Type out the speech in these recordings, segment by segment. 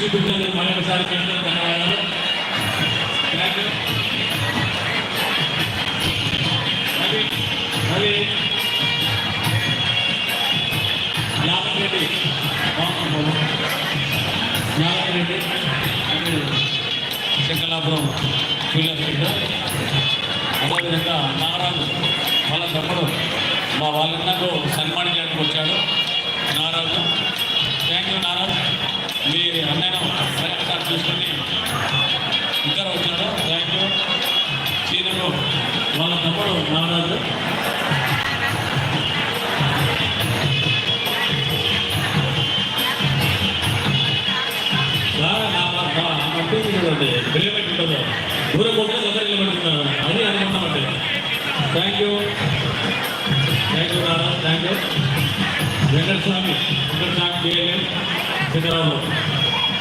చూపించినందుకు మరొకసారి మీకు ధన్యవాదాలు. థ్యాంక్ యూ రవి యాదవ్ రెడ్డి యాదవ్ రెడ్డి శంకలాపురం అదేవిధంగా నారాజు వాళ్ళ తమ్ముడు మా వాళ్ళందరూ సన్మానించడానికి వచ్చాడు. నారాజు థ్యాంక్ యూ నారాజు చూసుకొని ఇద్దరు వచ్చారు థ్యాంక్ యూ. సీనియర్ వాళ్ళ తమ్ముడు నాగరాజు బాగా దూరం పోతే దగ్గర నిలబెట్టుకున్నాను అది అనుకుంటామండి thank you thank you Nara thank you Venkataswamy Venkataswamy DLM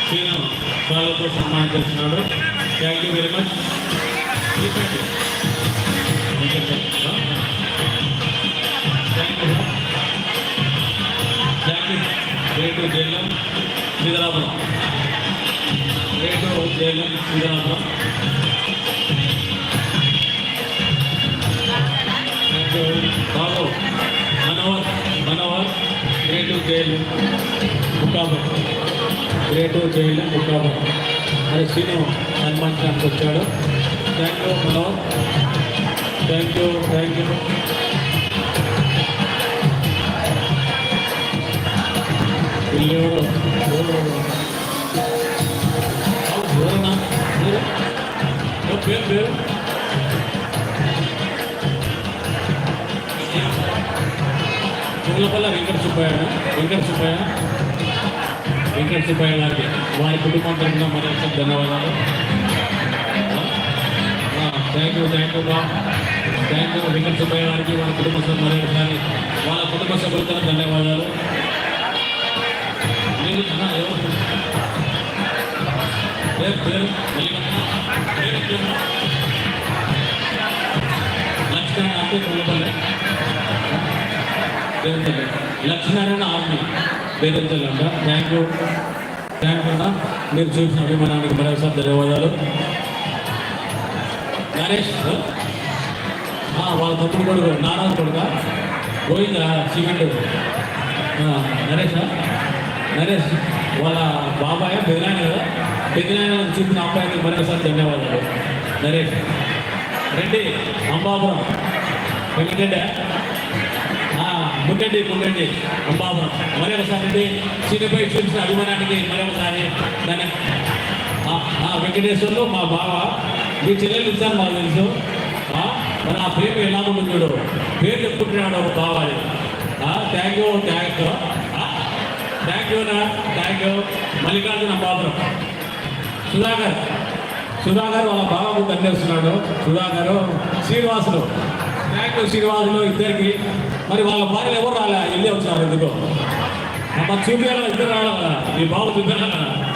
Siddharamu Sriram సార్లతో సన్మానం చేస్తున్నాడు thank you very much thank you thank you rate జైలం సిద్ధరాపురం రేటు జైలం సిద్ధరాపురం బాబు మనోహర్ మనోహర్ రేటు జైలు ముక్కాపురం రేటు జైలు ముక్కాపురం అది శ్రీను సన్మానించడానికి వచ్చాడు. Thank you Manohar thank you thank you ఇల్లు. ఎవరన్నా పేరు పేరు? వెంకట సుబ్బయ్య వెంకట సుబ్బయ్య వెంకట సుబ్బయ్య గారికి వారి కుటుంబం తరఫున మరొకసారి ధన్యవాదాలు. Thank you thank you thank you Venkata Subbaiah గారికి వాళ్ళ కుటుంబ సభ్యులు మరొకసారి వాళ్ళ కుటుంబ సభ్యులతో ధన్యవాదాలు. మీరు పేరు పేరు మల్లికమ్మ. అంటే లక్ష్మీనారాయణ ఆర్మీ. బేరంతల్లి థ్యాంక్ యూ థ్యాంక్ యూ అన్న. మీరు చూసిన అభిమానానికి మరొకసారి ధన్యవాదాలు. గణేష్ వాళ్ళ తప్పుడు కొడుకు నారాయణ కొడుక? గోవింద సిమెంట్ నరేష్? నరేష్ వాళ్ళ బాబాయ్ పెదనాయన కదా? పెదనాయన చూపిన అబ్బాయికి మరొకసారి ధన్యవాదాలు. నరేష్. రెడ్డి అంబాపురం. వెంకటరెడ్డి ముట్టండి ముట్టండి బాబు మరొకసారి రెడ్డి చిన్నపై చూసిన అభిమానానికి మరొకసారి ధన్య వెంకటేశ్వర్లు మా బావ. మీ చెల్లెలు ఇచ్చాను మాకు తెలుసు. మన మరి ఆ ప్రేమ ఎలా ఉంటుంది చూడు. పేరు చెప్పుకుంటున్నాడు ఒక బావాలి thank you thank you thank you నా థ్యాంక్ యూ మల్లికార్జున బాబు సుధాకర్. సుధాకర్ వాళ్ళ బాబాకు దండేస్తున్నాడు సుధాకర్ శ్రీనివాసులు. థ్యాంక్ శ్రీనివాసులు ఇద్దరికి మరి వాళ్ళ భార్యలు ఎవరు రాలే? వెళ్ళి వచ్చారు ఎందుకో? మా చూపించాలి ఇద్దరు రావాలి మీ బాబు చూపించాలి